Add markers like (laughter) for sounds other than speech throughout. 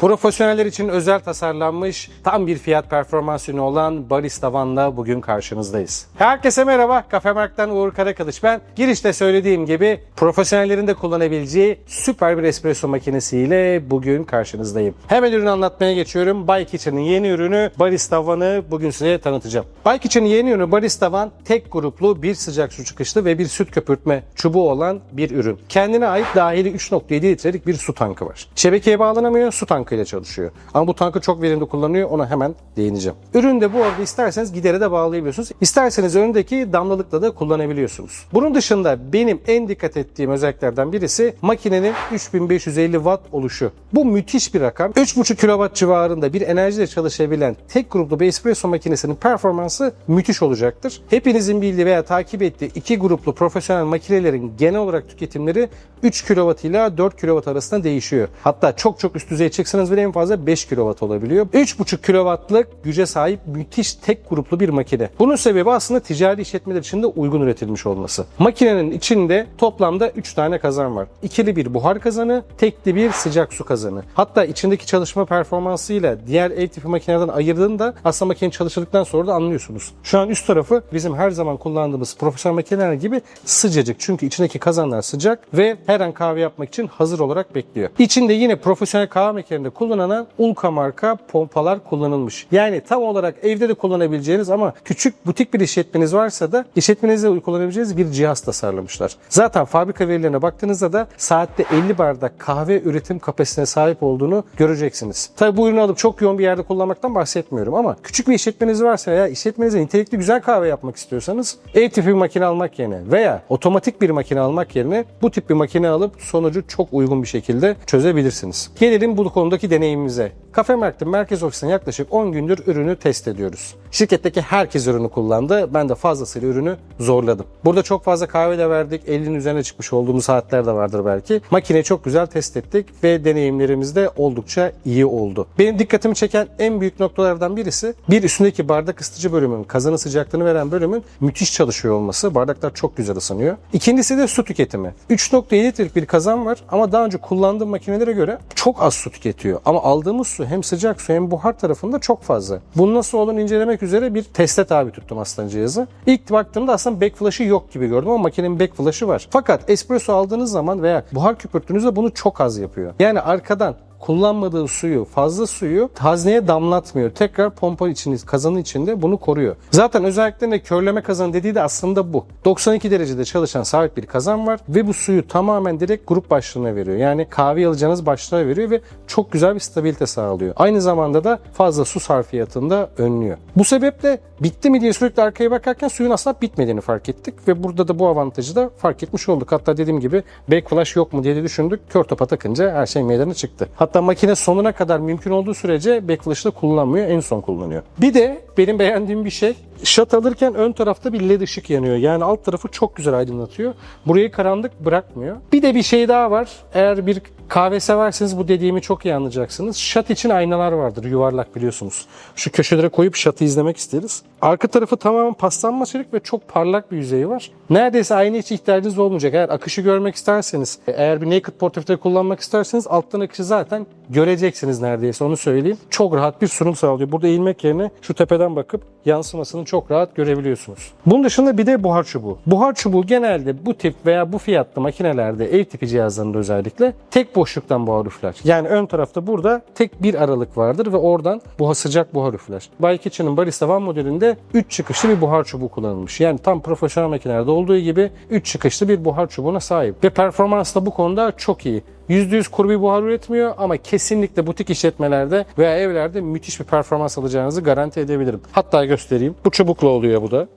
Profesyoneller için özel tasarlanmış tam bir fiyat performans ürünü olan Barista One'la bugün karşınızdayız. Herkese merhaba. Kafe Mark'tan Uğur Karakılıç ben. Girişte söylediğim gibi profesyonellerin de kullanabileceği süper bir espresso makinesiyle bugün karşınızdayım. Hemen ürünü anlatmaya geçiyorum. Bay Kitchen'ın yeni ürünü Barista One'ı bugün size tanıtacağım. Bay Kitchen'ın yeni ürünü Barista One tek gruplu bir sıcak su çıkışlı ve bir süt köpürtme çubuğu olan bir ürün. Kendine ait dahili 3.7 litrelik bir su tankı var. Şebekeye bağlanamıyor, su tankıyla çalışıyor. Ama bu tankı çok verimli kullanıyor, ona hemen değineceğim. Üründe bu arada isterseniz gidere de bağlayabiliyorsunuz. İsterseniz önündeki damlalıkla da kullanabiliyorsunuz. Bunun dışında benim en dikkat ettiğim özelliklerden birisi makinenin 3550 watt oluşu. Bu müthiş bir rakam. 3.5 kW civarında bir enerjiyle çalışabilen tek gruplu bir espresso makinesinin performansı müthiş olacaktır. Hepinizin bildiği veya takip ettiği iki gruplu profesyonel makinelerin genel olarak tüketimleri 3 kW ile 4 kW arasında değişiyor. Hatta çok çok üst düzeye çıksanız bile en fazla 5 kW olabiliyor. 3.5 kW'lık güce sahip müthiş tek gruplu bir makine. Bunun sebebi aslında ticari işletmeler için de uygun üretilmiş olması. Makinenin içinde toplamda 3 tane kazan var. İkili bir buhar kazanı, tekli bir sıcak su kazanı. Hatta içindeki çalışma performansıyla diğer ev tipi makinelerden ayırdığında aslında makine çalıştırdıktan sonra da anlıyorsunuz. Şu an üst tarafı bizim her zaman kullandığımız profesyonel makineler gibi sıcacık. Çünkü içindeki kazanlar sıcak ve her an kahve yapmak için hazır olarak bekliyor. İçinde yine profesyonel kahve makinelerinde kullanılan Ulka marka pompalar kullanılmış. Yani tam olarak evde de kullanabileceğiniz ama küçük butik bir işletmeniz varsa da işletmenizde kullanabileceğiniz bir cihaz tasarlamışlar. Zaten fabrika verilerine baktığınızda da saatte 50 bardak kahve üretim kapasitesine sahip olduğunu göreceksiniz. Tabi bu ürünü alıp çok yoğun bir yerde kullanmaktan bahsetmiyorum ama küçük bir işletmeniz varsa veya işletmenize nitelikli güzel kahve yapmak istiyorsanız ev tipi bir makine almak yerine veya otomatik bir makine almak yerine bu tip bir makine alıp sonucu çok uygun bir şekilde çözebilirsiniz. Gelelim bu konudaki deneyimimize. Kafe Mark'ta merkez ofisine yaklaşık 10 gündür ürünü test ediyoruz. Şirketteki herkes ürünü kullandı. Ben de fazlasıyla ürünü zorladım. Burada çok fazla kahve de verdik. 50'nin üzerine çıkmış olduğumuz saatler de vardır belki. Makineyi çok güzel test ettik ve deneyimlerimiz de oldukça iyi oldu. Benim dikkatimi çeken en büyük noktalardan birisi bir üstündeki bardak ısıtıcı bölümün, kazanı sıcaklığını veren bölümün müthiş çalışıyor olması. Bardaklar çok güzel ısınıyor. İkincisi de su tüketimi. 3.7 litrelik bir kazan var ama daha önce kullandığım makinelere göre çok az su tüketiyor. Ama aldığımız su hem sıcak su hem buhar tarafında çok fazla. Bunun nasıl olduğunu incelemek üzere bir teste tabi tuttum aslında cihazı. İlk baktığımda aslında backflash'ı yok gibi gördüm ama makinenin backflash'ı var. Fakat espresso aldığınız zaman veya buhar köpürttüğünüzde bunu çok az yapıyor. Yani arkadan kullanmadığı suyu, fazla suyu hazneye damlatmıyor. Tekrar pompa içinde, kazanın içinde bunu koruyor. Zaten özellikle de körleme kazanı dediği de aslında bu. 92 derecede çalışan sabit bir kazan var ve bu suyu tamamen direkt grup başlığına veriyor. Yani kahve alacağınız başlığa veriyor ve çok güzel bir stabilite sağlıyor. Aynı zamanda da fazla su sarfiyatını da önlüyor. Bu sebeple bitti mi diye sürekli arkaya bakarken suyun aslında bitmediğini fark ettik ve burada da bu avantajı da fark etmiş olduk. Hatta dediğim gibi backflash yok mu diye düşündük. Kör topa takınca her şey meydana çıktı. Hatta makine sonuna kadar mümkün olduğu sürece backflash'ı da kullanmıyor. En son kullanıyor. Bir de benim beğendiğim bir şey Shot alırken ön tarafta bir led ışık yanıyor. Yani alt tarafı çok güzel aydınlatıyor. Burayı karanlık bırakmıyor. Bir de bir şey daha var. Eğer bir kahve severseniz bu dediğimi çok iyi anlayacaksınız. Shot için aynalar vardır yuvarlak biliyorsunuz. Şu köşelere koyup shot'ı izlemek isteriz. Arka tarafı tamamen paslanma çelik ve çok parlak bir yüzeyi var. Neredeyse ayna hiç ihtiyacınız olmayacak. Eğer akışı görmek isterseniz, eğer bir naked portafiltre kullanmak isterseniz alttan akışı zaten göreceksiniz neredeyse onu söyleyeyim. Çok rahat bir sunum sağlıyor. Burada eğilmek yerine şu tepeden bakıp yansımasını çok rahat görebiliyorsunuz. Bunun dışında bir de buhar çubuğu. Buhar çubuğu genelde bu tip veya bu fiyatlı makinelerde ev tipi cihazlarında özellikle tek boşluktan buhar üfler. Yani ön tarafta burada tek bir aralık vardır ve oradan buhar sıcak buhar üfler. Bay Kitchen'ın Barista One modelinde 3 çıkışlı bir buhar çubuğu kullanılmış. Yani tam profesyonel makinelerde olduğu gibi 3 çıkışlı bir buhar çubuğuna sahip. Ve performans da bu konuda çok iyi. %100 kuru bir buhar üretmiyor ama kesinlikle butik işletmelerde veya evlerde müthiş bir performans alacağınızı garanti edebilirim. Hatta göstereyim. Bu çubukla oluyor bu da.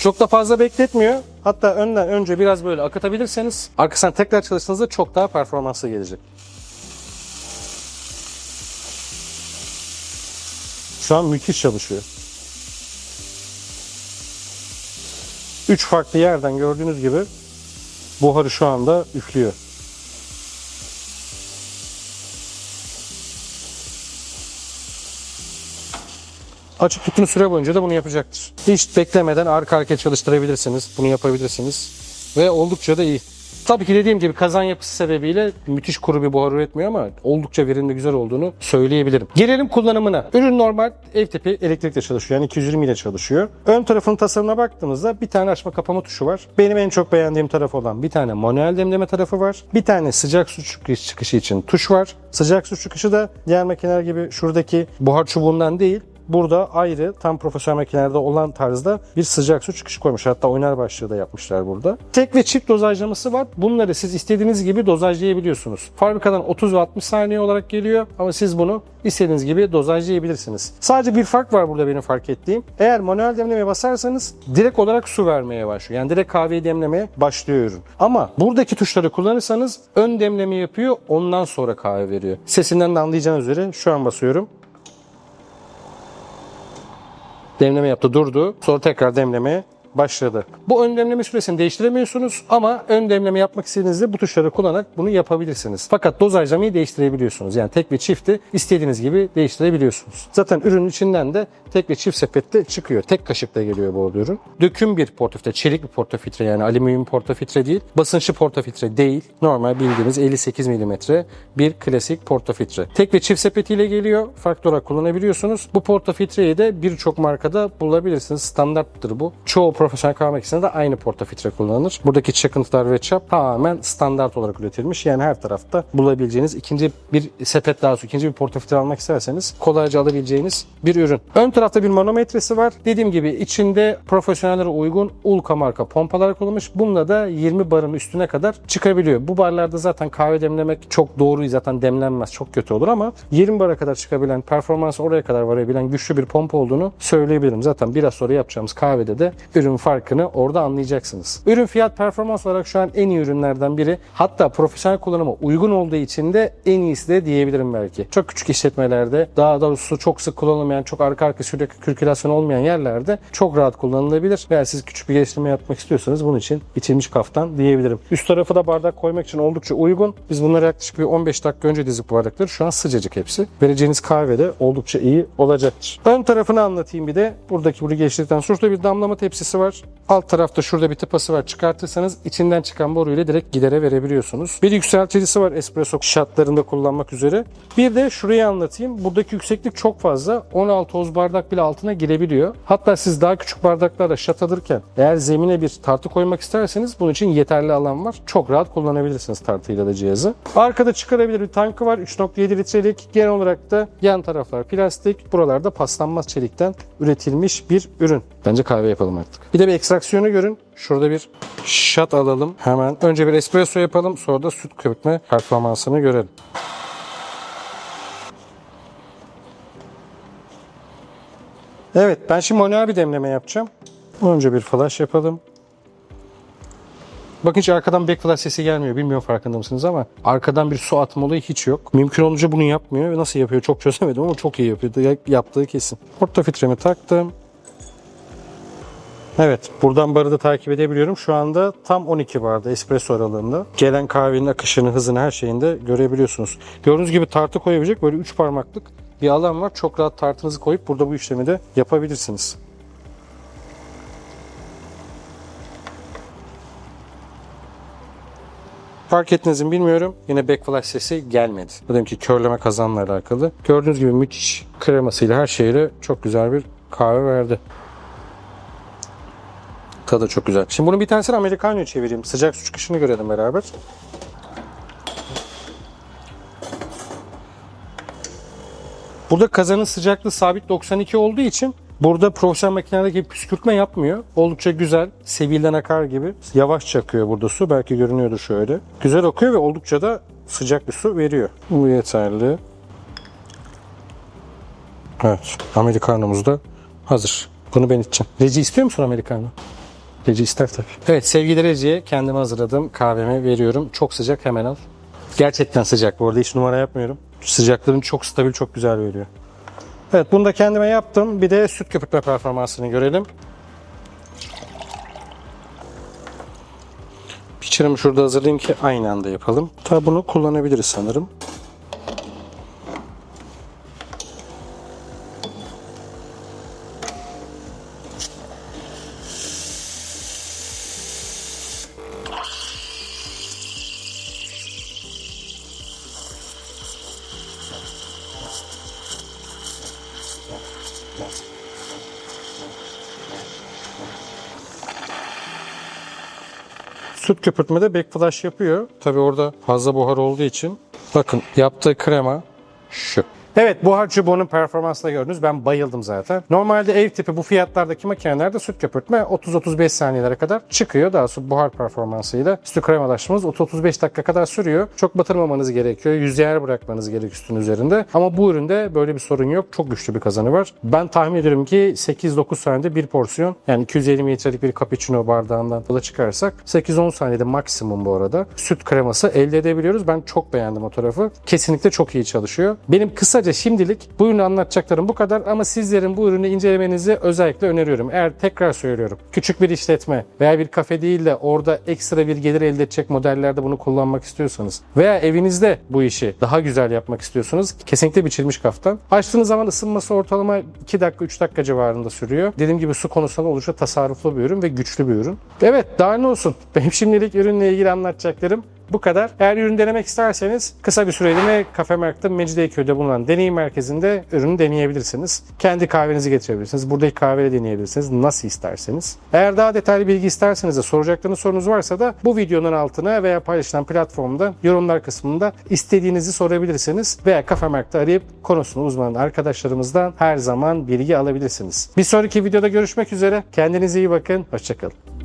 Çok da fazla bekletmiyor. Hatta önden önce biraz böyle akıtabilirseniz arkasından tekrar çalıştığınızda çok daha performanslı gelecek. Şu an müthiş çalışıyor. 3 farklı yerden gördüğünüz gibi buharı şu anda üflüyor. Açık tuttuğunuz süre boyunca da bunu yapacaktır. Hiç beklemeden arka arkaya çalıştırabilirsiniz. Bunu yapabilirsiniz. Ve oldukça da iyi. Tabii ki dediğim gibi kazan yapısı sebebiyle müthiş kuru bir buhar üretmiyor ama oldukça verimli güzel olduğunu söyleyebilirim. Gelelim kullanımına. Ürün normal ev tipi elektrikle çalışıyor. Yani 220 ile çalışıyor. Ön tarafının tasarımına baktığımızda bir tane açma kapama tuşu var. Benim en çok beğendiğim taraf olan bir tane manuel demleme tarafı var. Bir tane sıcak su çıkış- çıkışı için tuş var. Sıcak su çıkışı da diğer makineler gibi şuradaki buhar çubuğundan değil Burada ayrı tam profesyonel makinelerde olan tarzda bir sıcak su çıkışı koymuş. Hatta oynar başlığı da yapmışlar burada. Tek ve çift dozajlaması var. Bunları siz istediğiniz gibi dozajlayabiliyorsunuz. Fabrikadan 30 ve 60 saniye olarak geliyor ama siz bunu istediğiniz gibi dozajlayabilirsiniz. Sadece bir fark var burada benim fark ettiğim. Eğer manuel demlemeye basarsanız direkt olarak su vermeye başlıyor. Yani direkt kahveyi demlemeye başlıyor ürün. Ama buradaki tuşları kullanırsanız ön demleme yapıyor ondan sonra kahve veriyor. Sesinden de anlayacağınız üzere şu an basıyorum. Demleme yaptı durdu. Sonra tekrar demlemeye başladı. Bu ön demleme süresini değiştiremiyorsunuz ama ön demleme yapmak istediğinizde bu tuşları kullanarak bunu yapabilirsiniz. Fakat dozajlamayı değiştirebiliyorsunuz. Yani tek ve çifti istediğiniz gibi değiştirebiliyorsunuz. Zaten ürünün içinden de tek ve çift sepette çıkıyor. Tek kaşıkla geliyor bu ürün. Döküm bir portafiltre, çelik bir portafiltre yani alüminyum portafiltre değil. Basınçlı portafiltre değil. Normal bildiğimiz 58 mm bir klasik portafiltre. Tek ve çift sepetiyle geliyor. Farklı olarak kullanabiliyorsunuz. Bu portafiltreyi de birçok markada bulabilirsiniz. Standarttır bu. Çoğu profesyonel kahve makinesinde de aynı portafiltre kullanılır. Buradaki çakıntılar ve çap tamamen standart olarak üretilmiş. Yani her tarafta bulabileceğiniz ikinci bir sepet daha sonra ikinci bir portafiltre almak isterseniz kolayca alabileceğiniz bir ürün. Ön tarafta bir manometresi var. Dediğim gibi içinde profesyonellere uygun Ulka marka pompalar kullanılmış. Bununla da 20 barın üstüne kadar çıkabiliyor. Bu barlarda zaten kahve demlemek çok doğru zaten demlenmez. Çok kötü olur ama 20 bara kadar çıkabilen, performansı oraya kadar varabilen güçlü bir pompa olduğunu söyleyebilirim. Zaten biraz sonra yapacağımız kahvede de ürün farkını orada anlayacaksınız. Ürün fiyat performans olarak şu an en iyi ürünlerden biri. Hatta profesyonel kullanıma uygun olduğu için de en iyisi de diyebilirim belki. Çok küçük işletmelerde daha doğrusu çok sık kullanılmayan, çok arka arka sürekli kürkülasyon olmayan yerlerde çok rahat kullanılabilir. Veya siz küçük bir geliştirme yapmak istiyorsanız bunun için bitilmiş kaftan diyebilirim. Üst tarafı da bardak koymak için oldukça uygun. Biz bunları yaklaşık bir 15 dakika önce dizip bardakları. Şu an sıcacık hepsi. Vereceğiniz kahve de oldukça iyi olacaktır. Ön tarafını anlatayım bir de. Buradaki bunu geçtikten sonra bir damlama tepsisi var. much. Alt tarafta şurada bir tıpası var. Çıkartırsanız içinden çıkan boruyla direkt gidere verebiliyorsunuz. Bir yükselticisi var espresso şatlarında kullanmak üzere. Bir de şurayı anlatayım. Buradaki yükseklik çok fazla. 16 oz bardak bile altına girebiliyor. Hatta siz daha küçük bardaklarla şat alırken eğer zemine bir tartı koymak isterseniz bunun için yeterli alan var. Çok rahat kullanabilirsiniz tartıyla da cihazı. Arkada çıkarabilir bir tankı var. 3.7 litrelik. Genel olarak da yan taraflar plastik. Buralarda paslanmaz çelikten üretilmiş bir ürün. Bence kahve yapalım artık. Bir de bir ekstraksiyonu görün. Şurada bir shot alalım. Hemen önce bir espresso yapalım. Sonra da süt köpürtme performansını görelim. Evet ben şimdi manuel bir demleme yapacağım. Önce bir flash yapalım. Bakın hiç arkadan backflash sesi gelmiyor. Bilmiyorum farkında mısınız ama arkadan bir su atma olayı hiç yok. Mümkün olunca bunu yapmıyor nasıl yapıyor çok çözemedim ama çok iyi yapıyor. Yaptığı kesin. Porta filtremi taktım. Evet, buradan barı da takip edebiliyorum. Şu anda tam 12 barda espresso aralığında. Gelen kahvenin akışını, hızını, her şeyini de görebiliyorsunuz. Gördüğünüz gibi tartı koyabilecek böyle 3 parmaklık bir alan var. Çok rahat tartınızı koyup burada bu işlemi de yapabilirsiniz. Fark ettiniz mi bilmiyorum. Yine backflash sesi gelmedi. Bu demek körleme kazanla alakalı. Gördüğünüz gibi müthiş kremasıyla her şeyle çok güzel bir kahve verdi. Tadı çok güzel. Şimdi bunun bir tanesini Americano çevireyim. Sıcak su çıkışını görelim beraber. Burada kazanın sıcaklığı sabit 92 olduğu için burada profesyonel makinelerdeki püskürtme yapmıyor. Oldukça güzel, sevilden akar gibi. Yavaş çakıyor burada su. Belki görünüyordur şöyle. Güzel akıyor ve oldukça da sıcak bir su veriyor. Bu yeterli. Evet, Americano'muz da hazır. Bunu ben içeceğim. Reci istiyor musun Americano? Reci ister tabii. Evet sevgili Reci'ye kendime hazırladığım kahvemi veriyorum. Çok sıcak hemen al. Gerçekten sıcak bu arada hiç numara yapmıyorum. Sıcaklığını çok stabil çok güzel veriyor. Evet bunu da kendime yaptım. Bir de süt köpürtme performansını görelim. Pitcher'ımı şurada hazırlayayım ki aynı anda yapalım. Tabi bunu kullanabiliriz sanırım. Süt köpürtmede backflash yapıyor. Tabi orada fazla buhar olduğu için. Bakın yaptığı krema şu. Evet buhar çubuğunun performansını gördünüz. Ben bayıldım zaten. Normalde ev tipi bu fiyatlardaki makinelerde süt köpürtme 30-35 saniyelere kadar çıkıyor. Daha sonra buhar performansıyla sütü kremalaştırmanız 30-35 dakika kadar sürüyor. Çok batırmamanız gerekiyor. Yüzey yer bırakmanız gerekiyor üstün üzerinde. Ama bu üründe böyle bir sorun yok. Çok güçlü bir kazanı var. Ben tahmin ediyorum ki 8-9 saniyede bir porsiyon yani 250 mililitrelik bir cappuccino bardağından yola çıkarsak 8-10 saniyede maksimum bu arada süt kreması elde edebiliyoruz. Ben çok beğendim o tarafı. Kesinlikle çok iyi çalışıyor. Benim kısaca şimdilik bu ürünü anlatacaklarım bu kadar ama sizlerin bu ürünü incelemenizi özellikle öneriyorum. Eğer tekrar söylüyorum küçük bir işletme veya bir kafe değil de orada ekstra bir gelir elde edecek modellerde bunu kullanmak istiyorsanız veya evinizde bu işi daha güzel yapmak istiyorsanız kesinlikle biçilmiş kaftan. Açtığınız zaman ısınması ortalama 2 dakika 3 dakika civarında sürüyor. Dediğim gibi su konusunda oldukça tasarruflu bir ürün ve güçlü bir ürün. Evet daha ne olsun. (laughs) Benim şimdilik ürünle ilgili anlatacaklarım bu kadar. Eğer ürün denemek isterseniz kısa bir süreliğine Kafe Merk'te Mecidiyeköy'de bulunan deneyim merkezinde ürünü deneyebilirsiniz. Kendi kahvenizi getirebilirsiniz. Buradaki kahveyi deneyebilirsiniz. Nasıl isterseniz. Eğer daha detaylı bilgi isterseniz de soracaklarınız sorunuz varsa da bu videonun altına veya paylaşılan platformda yorumlar kısmında istediğinizi sorabilirsiniz. Veya Kafe Merk'te arayıp konusunu uzman arkadaşlarımızdan her zaman bilgi alabilirsiniz. Bir sonraki videoda görüşmek üzere. Kendinize iyi bakın. Hoşçakalın.